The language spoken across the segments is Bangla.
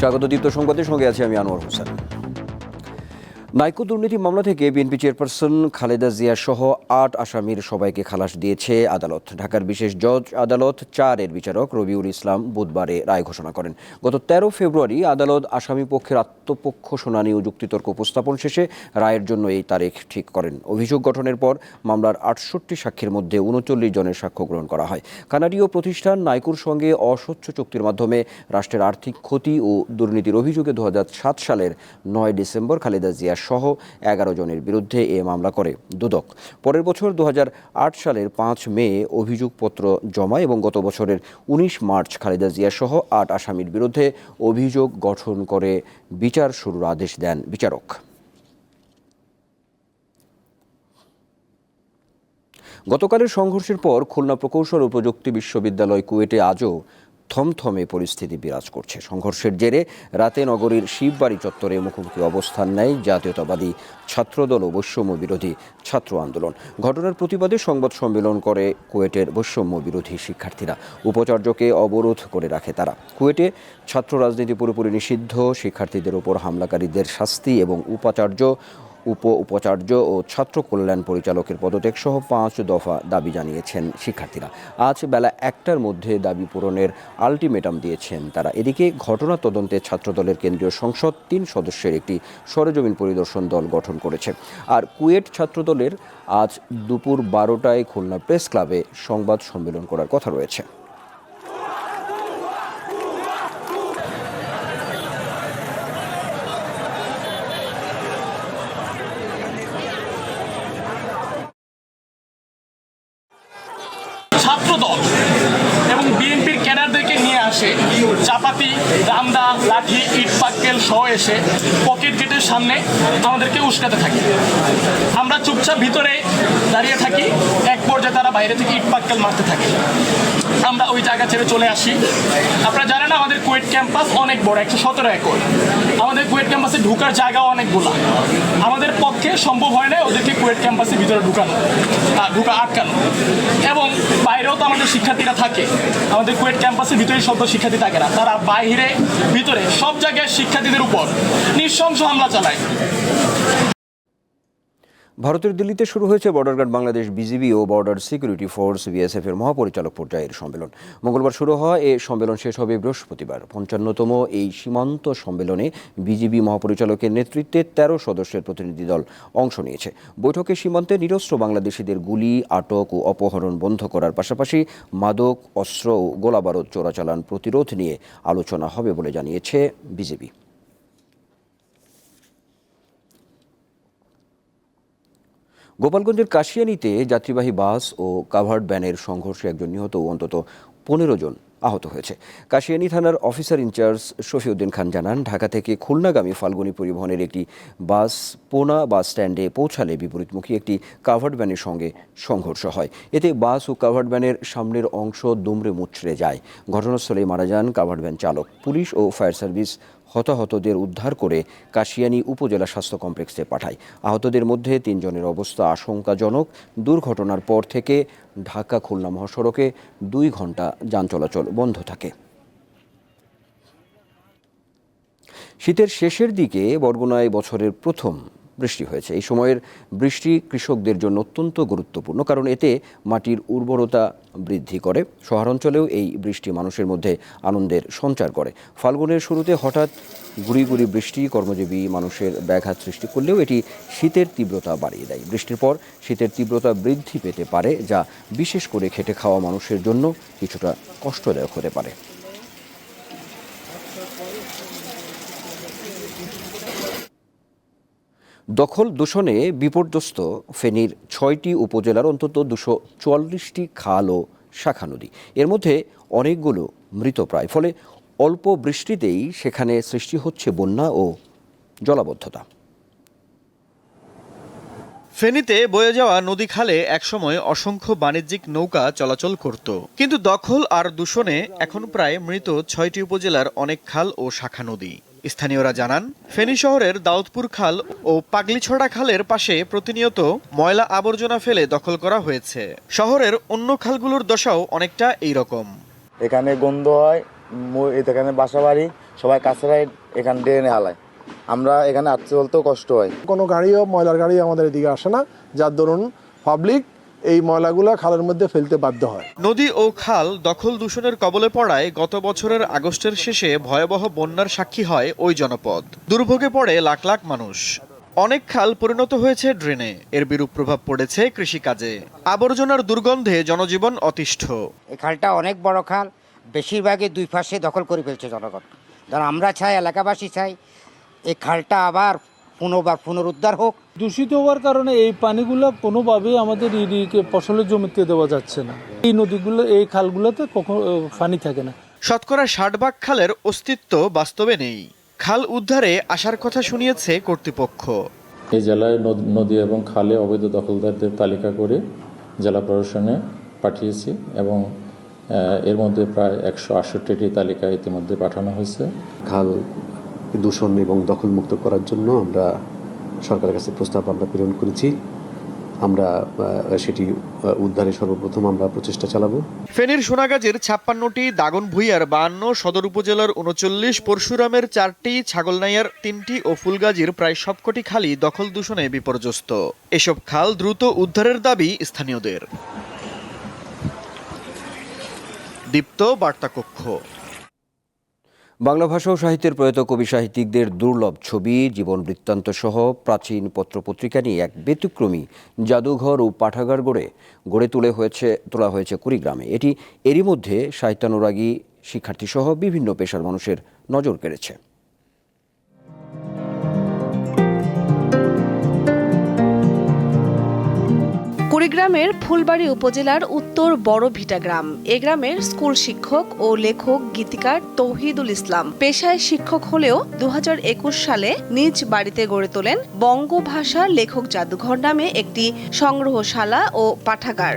স্বাগত দীপ্ত সংবাদের সঙ্গে আছি আমি আনোয়ার হোসেন। নাইকো দুর্নীতি মামলা থেকে বিএনপি চেয়ারপারসন খালেদা জিয়া সহ আট আসামির সবাইকে খালাস দিয়েছে আদালত। ঢাকার বিশেষ জজ আদালত চারের বিচারক রবিউল ইসলাম বুধবারে রায় ঘোষণা করেন। গত তেরো ফেব্রুয়ারি আদালত আসামি পক্ষের আত্মপক্ষ শুনানি ও যুক্তিতর্ক উপস্থাপন শেষে রায়ের জন্য এই তারিখ ঠিক করেন। অভিযোগ গঠনের পর মামলার আটষট্টি সাক্ষীর মধ্যে উনচল্লিশ জনের সাক্ষ্য গ্রহণ করা হয়। কানাডীয় প্রতিষ্ঠান নাইকুর সঙ্গে অস্বচ্ছ চুক্তির মাধ্যমে রাষ্ট্রের আর্থিক ক্ষতি ও দুর্নীতির অভিযোগে দু হাজার সাত সালের নয় ডিসেম্বর খালেদা জিয়া সহ এগারো জনের বিরুদ্ধে এ মামলা করে দুদক। পরের বছর দুহাজার আট সালের পাঁচ মে অভিযোগপত্র জমা এবং গত বছরের উনিশ মার্চ খালেদা জিয়া সহ আট আসামির বিরুদ্ধে অভিযোগ গঠন করে বিচার শুরুর আদেশ দেন বিচারক। গতকালের সংঘর্ষের পর খুলনা প্রকৌশল ও প্রযুক্তি বিশ্ববিদ্যালয় কুয়েটে আজও থমথমে পরিস্থিতি বিরাজ করছে। সংঘর্ষের জেরে রাতে নগরীর শিববাড়ি চত্বরে মুখোমুখি অবস্থান নেয় জাতীয়তাবাদী ছাত্রদল ও বৈষম্য বিরোধী ছাত্র আন্দোলন। ঘটনার প্রতিবাদে সংবাদ সম্মেলন করে কুয়েটের বৈষম্য বিরোধী শিক্ষার্থীরা। উপাচার্যকে অবরোধ করে রাখে তারা। কুয়েটে ছাত্র রাজনীতি পুরোপুরি নিষিদ্ধ, শিক্ষার্থীদের উপর হামলাকারীদের শাস্তি এবং উপাচার্য উপ উপাচার্য ও ছাত্র কল্যাণ পরিচালকের পদত্যাগ সহ পাঁচ দফা দাবি জানিয়েছেন শিক্ষার্থীরা। আজ বেলা একটার মধ্যে দাবি পূরণের আলটিমেটাম দিয়েছেন তারা। এদিকে ঘটনা তদন্তে ছাত্রদলের কেন্দ্রীয় সংসদ তিন সদস্যের একটি সরেজমিন পরিদর্শন দল গঠন করেছে। আর কুয়েট ছাত্রদলের আজ দুপুর বারোটায় খুলনা প্রেস ক্লাবে সংবাদ সম্মেলন করার কথা রয়েছে। ছাত্রদল এবং বিএনপির ক্যাডারদেরকে নিয়ে আসে। চাপাতি, রামদা, লাঠি, ইট পাক্কেল সহ এসে পকেট গেটের সামনে আমাদেরকে উস্কাতে থাকে। আমরা চুপচাপ ভিতরে দাঁড়িয়ে থাকি, এক পর্যায়ে তারা বাইরে থেকে ইট পাক্কেল মারতে থাকে। আমরা ওই জায়গা ছেড়ে চলে আসি। আপনারা জানেন আমাদের কুয়েট ক্যাম্পাস অনেক বড়, একশো সতেরো একর। আমাদের কুয়েট ক্যাম্পাসে ঢুকার জায়গাও অনেকগুলো। আমাদের পক্ষে সম্ভব হয় না ওদেরকে কুয়েট ক্যাম্পাসের ভিতরে ঢুকানো ঢুকা আটকানো। এবং বাইরেও তো আমাদের শিক্ষার্থীরা থাকে। আমাদের কুয়েট ক্যাম্পাসের ভিতরে সব শিক্ষার্থী থাকে না। তারা বাইরে ভিতরে সব জায়গায় শিক্ষার্থীদের উপর নৃশংস হামলা চালায়। ভারতের দিল্লিতে শুরু হয়েছে বর্ডার গার্ড বাংলাদেশ বিজিবি ও বর্ডার সিকিউরিটি ফোর্স বিএসএফ এর মহাপরিচালক পর্যায়ের সম্মেলন। মঙ্গলবার শুরু হওয়া এ সম্মেলন শেষ হবে বৃহস্পতিবার। পঞ্চান্নতম এই সীমান্ত সম্মেলনে বিজিবি মহাপরিচালকের নেতৃত্বে তেরো সদস্যের প্রতিনিধি দল অংশ নিয়েছে। বৈঠকে সীমান্তে নিরস্ত্র বাংলাদেশিদের গুলি, আটক ও অপহরণ বন্ধ করার পাশাপাশি মাদক, অস্ত্র ও গোলাবারুদ চোরাচালান প্রতিরোধ নিয়ে আলোচনা হবে বলে জানিয়েছে বিজেপি গোপালগঞ্জের কাশিয়ানিতে যাত্রীবাহী বাস ও কাভার্ড ভ্যানের সংঘর্ষে একজন নিহত ও অন্তত পনেরো জন আহত হয়েছে। কাশিয়ানি থানার অফিসার ইনচার্জ শফিউদ্দিন খান জানান, ঢাকা থেকে খুলনাগামী ফাল্গুনী পরিবহনের একটি বাস পোনা বাস স্ট্যান্ডে পৌঁছালে বিপরীতমুখী একটি কাভার্ড ভ্যানের সঙ্গে সংঘর্ষ হয়। এতে বাস ও কাভার্ড ভ্যানের সামনের অংশ দুমড়ে মুচড়ে যায়। ঘটনাস্থলে মারা যান কাভার্ড ভ্যান চালক। পুলিশ ও ফায়ার সার্ভিস হতাহতদের উদ্ধার করে কাশিয়ানী উপজেলা স্বাস্থ্য কমপ্লেক্সে পাঠায়। আহতদের মধ্যে তিনজনের অবস্থা আশঙ্কাজনক। দুর্ঘটনার পর থেকে ঢাকা খুলনা মহাসড়কে দুই ঘণ্টা যান চলাচল বন্ধ থাকে। শীতের শেষের দিকে বরগুনায় বছরের প্রথম বৃষ্টি হয়েছে। এই সময়ের বৃষ্টি কৃষকদের জন্য অত্যন্ত গুরুত্বপূর্ণ, কারণ এতে মাটির উর্বরতা বৃদ্ধি করে। শহরাঞ্চলেও এই বৃষ্টি মানুষের মধ্যে আনন্দের সঞ্চার করে। ফাল্গুনের শুরুতে হঠাৎ গুড়ি গুড়ি বৃষ্টি, কর্মজীবী মানুষের ব্যাঘাত সৃষ্টি করলেও এটি শীতের তীব্রতা বাড়িয়ে দেয়। বৃষ্টির পর শীতের তীব্রতা বৃদ্ধি পেতে পারে, যা বিশেষ করে খেটে খাওয়া মানুষের জন্য কিছুটা কষ্টদায়ক হতে পারে। দখল দূষণে বিপর্যস্ত ফেনীর ছয়টি উপজেলার অন্তত দুশো চুয়াল্লিশটি খাল ও শাখা নদী। এর মধ্যে অনেকগুলো মৃতপ্রায় ফলে অল্প বৃষ্টিতেই সেখানে সৃষ্টি হচ্ছে বন্যা ও জলাবদ্ধতা। ফেনীতে বয়ে যাওয়া নদী খালে একসময় অসংখ্য বাণিজ্যিক নৌকা চলাচল করত। কিন্তু দখল আর দূষণে এখন প্রায় মৃত ছয়টি উপজেলার অনেক খাল ও শাখা নদী। স্থানীয়রা জানান ফেনী শহরের দাউদপুর খাল ও পাগলিছড়া খালের পাশে প্রতিনিয়ত ময়লা আবর্জনা ফেলে দখল করা হয়েছে। শহরের অন্য খালগুলোর দশাও অনেকটা এই রকম এখানে গন্ধ হয় এখানে বাসা বাড়ি সবাই কাছাড়াই এখান এনে হালায়। আমরা এখানে আসতে বলতেও কষ্ট হয়। কোনো গাড়িও ময়লার গাড়ি আমাদের এদিকে আসে না। যার দরুন পাবলিক এই ময়লাগুলো খালের মধ্যে ফেলতে বাধ্য হয়। নদী ও খাল দখল দূষণের কবলে পড়ায় গত বছরের আগস্টের শেষে ভয়াবহ বন্যার সাক্ষী হয় ওই জনপদ। দুর্ভোগে পড়ে লাখ লাখ মানুষ। অনেক খাল পরিণত হয়েছে ড্রেনে। এর বিরূপ প্রভাব পড়েছে কৃষিকাজে। আবর্জনার দুর্গন্ধে জনজীবন অতিষ্ঠ। এই খালটা অনেক বড় খাল বেশিরভাগই দুই পাশে দখল করে ফেলছে জনগণ। ধর আমরা চাই এলাকাবাসী চাই এই খালটা আবার পুনর্বার পুনরুদ্ধার হোক। দূষিত হওয়ার কারণে এই পানিগুলো কোনোভাবেই আমাদের ইরিকে ফসলের জমিতে দেওয়া যাচ্ছে না। এই নদীগুলো এই খালগুলোতে কখনো পানি থাকে না। শতকরা ষাট ভাগ খালের অস্তিত্ব বাস্তবে নেই। খাল উদ্ধারে আসার কথা শুনিয়েছে কর্তৃপক্ষ। এই জেলায় নদ- নদী এবং খালে অবৈধ দখলদারদের তালিকা করে জেলা প্রশাসনে পাঠিয়েছি এবং এর মধ্যে প্রায় একশো আটষট্টিটি তালিকা ইতিমধ্যে পাঠানো হয়েছে। খাল দূষণ এবং দখলমুক্ত করার জন্য আমরা সরকারের কাছে প্রস্তাব আমরা প্রেরণ করেছি। আমরা সেটি উদ্ধারে সর্বপ্রথম আমরা প্রচেষ্টা চালাবো। ফেনীর সোনাগাজীর ছাপ্পান্নটি দাগন ভুইয়ার বাহান্ন সদর উপজেলার উনচল্লিশ, পরশুরামের চারটি, ছাগলনাইয়ার তিনটি ও ফুলগাজীর প্রায় সবকটি খালি দখল দূষণে বিপর্যস্ত। এসব খাল দ্রুত উদ্ধারের দাবি স্থানীয়দের। দীপ্ত বার্তা কক্ষ বাংলা ভাষা ও সাহিত্যের প্রয়াত কবি সাহিত্যিকদের দুর্লভ ছবি, জীবন বৃত্তান্ত সহ প্রাচীন পত্রপত্রিকা নিয়ে এক ব্যতিক্রমী জাদুঘর ও পাঠাগার গড়ে গড়ে তুলে হয়েছে, তোলা হয়েছে কুড়িগ্রামে। এটি এরই মধ্যে সাহিত্যানুরাগী শিক্ষার্থীসহ বিভিন্ন পেশার মানুষের নজর কেড়েছে। কুড়িগ্রামের ফুলবাড়ি উপজেলার উত্তর বড় ভিটা গ্রাম। এ গ্রামের স্কুল শিক্ষক ও লেখক গীতিকার তৌহিদুল ইসলাম পেশায় শিক্ষক হলেও দু হাজার একুশ সালে নিজ বাড়িতে গড়ে তোলেন বঙ্গভাষা লেখক জাদুঘর নামে একটি সংগ্রহশালা ও পাঠাগার।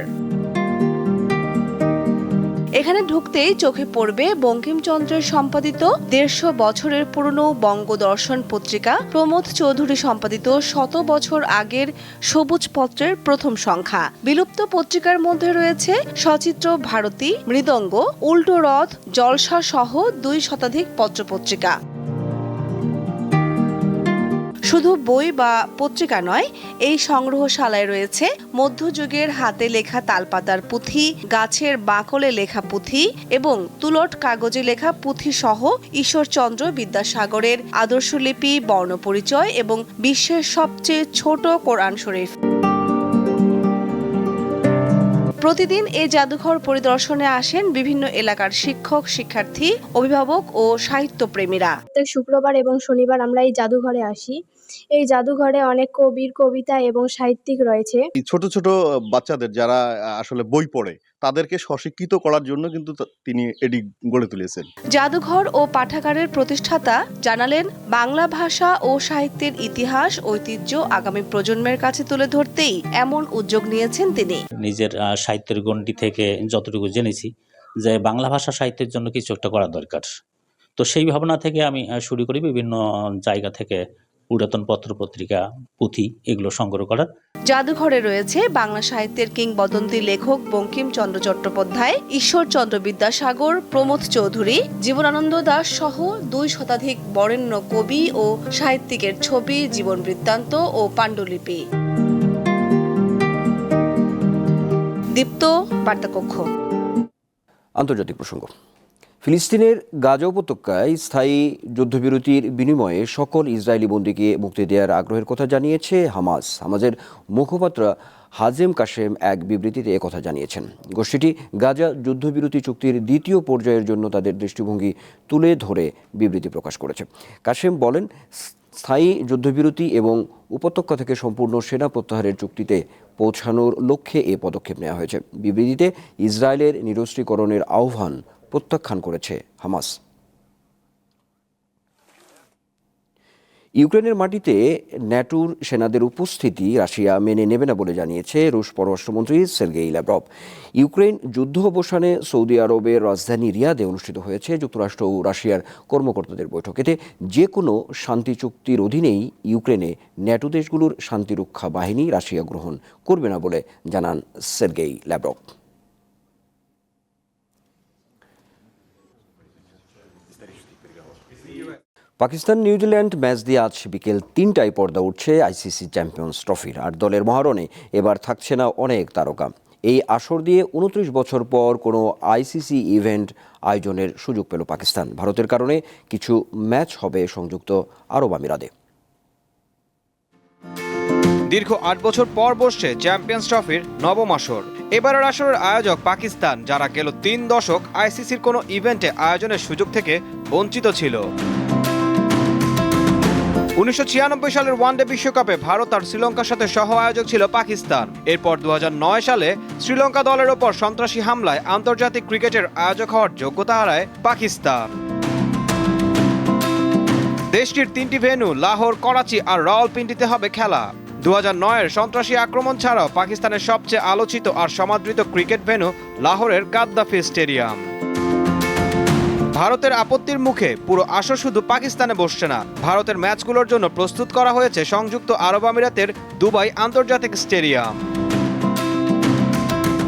এখানে ঢুকতেই চোখে পড়বে বঙ্কিমচন্দ্রের সম্পাদিত দেড়শো বছরের পুরনো বঙ্গদর্শন পত্রিকা, প্রমোদ চৌধুরী সম্পাদিত শত বছর আগের সবুজ পত্রের প্রথম সংখ্যা। বিলুপ্ত পত্রিকার মধ্যে রয়েছে সচিত্র ভারতী, মৃদঙ্গ, উল্টো রথ, জলসা সহ দুই শতাধিক পত্রপত্রিকা। শুধু বই বা পত্রিকা নয়, এই সংগ্রহশালায় রয়েছে মধ্যযুগের হাতে লেখা তালপাতার পুঁথি, গাছের বাকলে লেখা পুঁথি এবং তুলট কাগজে লেখা পুঁথি সহ ঈশ্বরচন্দ্র বিদ্যাসাগরের আদর্শলিপি বর্ণপরিচয় এবং বিশ্বের সবচেয়ে ছোট কোরআন শরীফ। প্রতিদিন এই জাদুঘর পরিদর্শনে আসেন বিভিন্ন এলাকার শিক্ষক, শিক্ষার্থী, অভিভাবক ও সাহিত্যপ্রেমীরা। প্রত্যেক শুক্রবার এবং শনিবার আমরা এই জাদুঘরে আসি। এই জাদুঘরে অনেক কবির কবিতা এবং সাহিত্যিক রয়েছে। ছোট ছোট বাচ্চাদের যারা আসলে বই পড়ে তাদেরকে স্বশিক্ষিত করার জন্য কিন্তু তিনি এটি গড়ে তুলেছেন। জাদুঘর ও পাঠাগারের প্রতিষ্ঠাতা জানালেন বাংলা ভাষা ও সাহিত্যের ইতিহাস ঐতিহ্য আগামী প্রজন্মের কাছে তুলে ধরতেই এমন উদ্যোগ নিয়েছেন তিনি। নিজের আহ, সাহিত্যের গণ্ডি থেকে যতটুকু জেনেছি যে বাংলা ভাষা সাহিত্যের জন্য কিছু একটা করা দরকার। তো সেই ভাবনা থেকে আমি শুরু করি বিভিন্ন জায়গা থেকে পুরাতন পত্র পত্রিকা পুঁথি এগুলো সংগ্রহ করার। জাদুঘরে রয়েছে বাংলা সাহিত্যের কিংবদন্তি লেখক বঙ্কিমচন্দ্র চট্টোপাধ্যায় ঈশ্বরচন্দ্র বিদ্যাসাগর প্রমোদ চৌধুরী জীবনানন্দ দাস সহ দুই শতাধিক বরেণ্য কবি ও সাহিত্যিকের ছবি জীবন বৃত্তান্ত ও পাণ্ডুলিপি। দীপ্ত বার্তাকক্ষ। আন্তর্জাতিক প্রসঙ্গ। ফিলিস্তিনের গাজা উপত্যকায় স্থায়ী যুদ্ধবিরতির বিনিময়ে সকল ইসরায়েলি বন্দীকে মুক্তি দেওয়ার আগ্রহের কথা জানিয়েছে হামাস। হামাজের মুখপাত্র হাজেম কাশেম এক বিবৃতিতে একথা জানিয়েছেন। গোষ্ঠীটি গাজা যুদ্ধবিরতি চুক্তির দ্বিতীয় পর্যায়ের জন্য তাদের দৃষ্টিভঙ্গি তুলে ধরে বিবৃতি প্রকাশ করেছে। কাশেম বলেন, স্থায়ী যুদ্ধবিরতি এবং উপত্যকা থেকে সম্পূর্ণ সেনা প্রত্যাহারের চুক্তিতে পৌঁছানোর লক্ষ্যে এ পদক্ষেপ নেওয়া হয়েছে। বিবৃতিতে ইসরায়েলের নিরস্ত্রীকরণের আহ্বান প্রত্যাখ্যান করেছে হামাস। ইউক্রেনের মাটিতে ন্যাটোর সেনাদের উপস্থিতি রাশিয়া মেনে নেবে না বলে জানিয়েছে রুশ পররাষ্ট্রমন্ত্রী সের্গেই ল্যাভরভ ইউক্রেন যুদ্ধ অবসানে সৌদি আরবের রাজধানী রিয়াদে অনুষ্ঠিত হয়েছে যুক্তরাষ্ট্র ও রাশিয়ার কর্মকর্তাদের বৈঠক এতে যে কোনো শান্তি চুক্তির অধীনেই ইউক্রেনে ন্যাটো দেশগুলোর শান্তিরক্ষা বাহিনী রাশিয়া গ্রহণ করবে না বলে জানান Sergei Lavrov Pakistan New Zealand match দিয়ে আজ বিকেল তিনটায় পর্দা উঠছে আইসিসি চ্যাম্পিয়ন্স ট্রফির। আর দলের মহারণে এবার থাকছে না অনেক তারকা। এই আসর দিয়ে উনত্রিশ বছর পর কোনো আইসিসি ইভেন্ট আয়োজনের সুযোগ পেল পাকিস্তান। ভারতের কারণে কিছু ম্যাচ হবে সংযুক্ত আরব আমিরাতে। দীর্ঘ আট বছর পর বসছে চ্যাম্পিয়ন্স ট্রফির নবম আসর। এবারের আসরের আয়োজক পাকিস্তান, যারা গেল তিন দশক আইসিসির কোনো ইভেন্টে আয়োজনের সুযোগ থেকে বঞ্চিত ছিল। উনিশশো ছিয়ানব্বই সালের ওয়ানডে বিশ্বকাপে ভারত আর শ্রীলঙ্কার সাথে সহ আয়োজক ছিল পাকিস্তান। এরপর দু হাজার নয় সালে শ্রীলঙ্কা দলের ওপর সন্ত্রাসী হামলায় আন্তর্জাতিক ক্রিকেটের আয়োজক হওয়ার যোগ্যতা হারায় পাকিস্তান। দেশটির তিনটি ভেন্যু, লাহোর, করাচি আর রাওয়ালপিন্ডিতে হবে খেলা। দু হাজার নয়ের সন্ত্রাসী আক্রমণ ছাড়াও পাকিস্তানের সবচেয়ে আলোচিত আর সমাদৃত ক্রিকেট ভেন্যু লাহোরের গাদ্দাফি স্টেডিয়াম। ভারতের আপত্তির মুখে পুরো আসর শুধু পাকিস্তানে বসছে না। ভারতের ম্যাচগুলোর জন্য প্রস্তুত করা হয়েছে সংযুক্ত আরব আমিরাতের দুবাই আন্তর্জাতিক স্টেডিয়াম।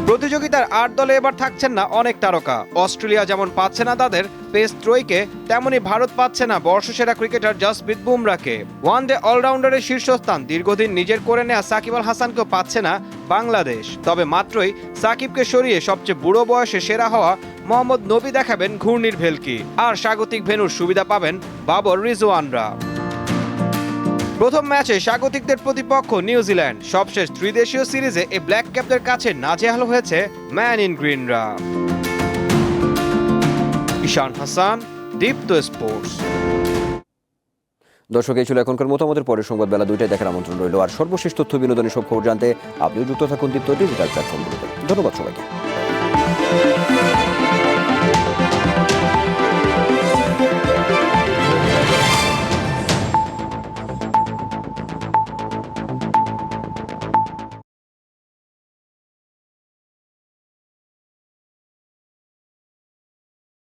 প্রতিযোগিতার আট দলে এবার থাকছেন না অনেক তারকা। অস্ট্রেলিয়া যেমন পাচ্ছে না তাদের, পেস ত্রয়ীকে তেমনি ভারত পাচ্ছে না বর্ষসেরা ক্রিকেটার জসপ্রীত বুমরাকে ওয়ান ডে অলরাউন্ডারের শীর্ষস্থান দীর্ঘদিন নিজের করে নেওয়া সাকিব আল হাসানকেও পাচ্ছে না বাংলাদেশ। তবে মাত্রই সাকিবকে সরিয়ে সবচেয়ে বুড়ো বয়সে সেরা হওয়া মোহাম্মদ নবী দেখাবেন ঘূর্ণির ভেলকি। আর স্বাগতিক ভেনুর সুবিধা পাবেন বাবর রিজওয়ানরা। প্রথম ম্যাচে স্বাগতিকদের প্রতিপক্ষ নিউজিল্যান্ড। সবশেষ ত্রিদেশীয় সিরিজে এই ব্ল্যাক ক্যাপদের কাছে নাজেহাল হয়েছে ম্যান ইন গ্রিনরা। ঈশান হাসান, দীপ্ত স্পোর্টস। দর্শক, এই ছিল এখনকার মতো আমাদের পরের সংবাদ বেলা দুইটায় দেখার আমন্ত্রণ রইল। আর সর্বশেষ তথ্য, বিনোদনের সব খবর জানতে আপনিও যুক্ত থাকুন দীপ্ত ডিজিটাল প্ল্যাটফর্মগুলোতে ধন্যবাদ সবাইকে।